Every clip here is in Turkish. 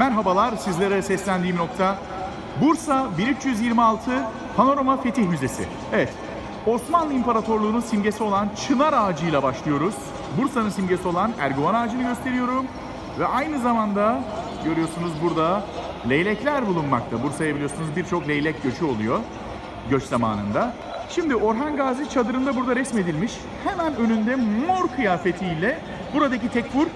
Merhabalar sizlere seslendiğim nokta Bursa 1326 Panorama Fetih Müzesi. Evet, Osmanlı İmparatorluğu'nun simgesi olan çınar ağacıyla başlıyoruz. Bursa'nın simgesi olan erguvan ağacını gösteriyorum. Ve aynı zamanda görüyorsunuz burada leylekler bulunmakta. Bursa'ya biliyorsunuz birçok leylek göçü oluyor göç zamanında. Şimdi Orhan Gazi çadırında burada resmedilmiş. Hemen önünde mor kıyafetiyle buradaki tekfur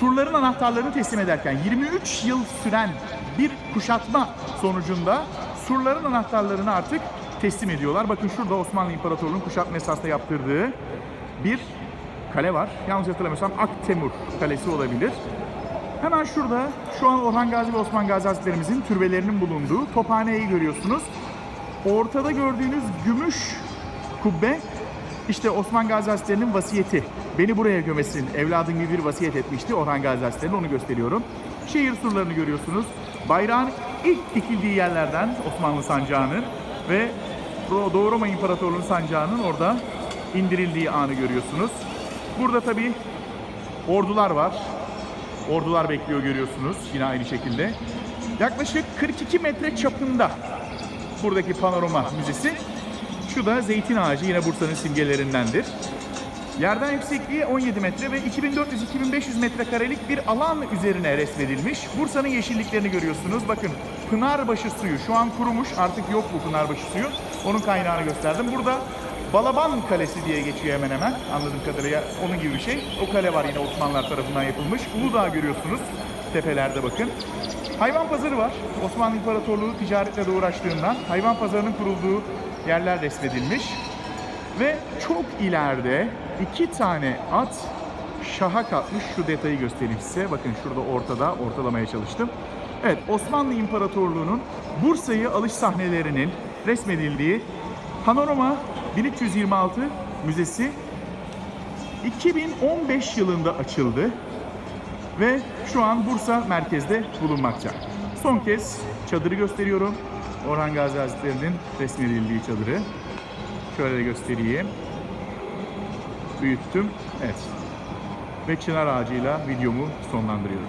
surların anahtarlarını teslim ederken 23 yıl süren bir kuşatma sonucunda surların anahtarlarını artık teslim ediyorlar. Bakın şurada Osmanlı İmparatorluğu'nun kuşatma esasında yaptırdığı bir kale var. Yanlış hatırlamıyorsam Aktemur Kalesi olabilir. Hemen şurada şu an Orhan Gazi ve Osman Gazi Hazretlerimizin türbelerinin bulunduğu Tophane'yi görüyorsunuz. Ortada gördüğünüz gümüş kubbe işte Osman Gazi Hazretleri'nin vasiyeti. Beni buraya gömesin, evladım gibi bir vasiyet etmişti Orhan Gazi Hazretleri. Onu gösteriyorum. Şehir surlarını görüyorsunuz. Bayrağın ilk dikildiği yerlerden Osmanlı sancağının ve Doğu Roma İmparatorluğu sancağının orada indirildiği anı görüyorsunuz. Burada tabii ordular var. Ordular bekliyor görüyorsunuz yine aynı şekilde. Yaklaşık 42 metre çapında buradaki panorama müzesi. Şu da zeytin ağacı yine Bursa'nın simgelerindendir. Yerden yüksekliği 17 metre ve 2400-2500 metrekarelik bir alan üzerine resmedilmiş. Bursa'nın yeşilliklerini görüyorsunuz. Bakın Pınarbaşı suyu şu an kurumuş. Artık yok bu Pınarbaşı suyu. Onun kaynağını gösterdim. Burada Balaban Kalesi diye geçiyor hemen hemen. Anladığım kadarıyla onun gibi bir şey. O kale var yine Osmanlılar tarafından yapılmış. Uludağ görüyorsunuz. Tepelerde bakın. Hayvan pazarı var. Osmanlı İmparatorluğu ticaretle de uğraştığından hayvan pazarının kurulduğu yerler resmedilmiş. Ve çok ileride iki tane at şaha kalkmış. Şu detayı göstereyim size. Bakın şurada ortada ortalamaya çalıştım. Evet Osmanlı İmparatorluğu'nun Bursa'yı alış sahnelerinin resmedildiği Panorama 1326 Müzesi 2015 yılında açıldı ve şu an Bursa merkezde bulunmakta. Son kez çadırı gösteriyorum. Orhan Gazi Hazretleri'nin resmedildiği çadırı. Şöyle de göstereyim. Büyüttüm. Evet. Ve çınar ağacıyla videomu sonlandırıyorum.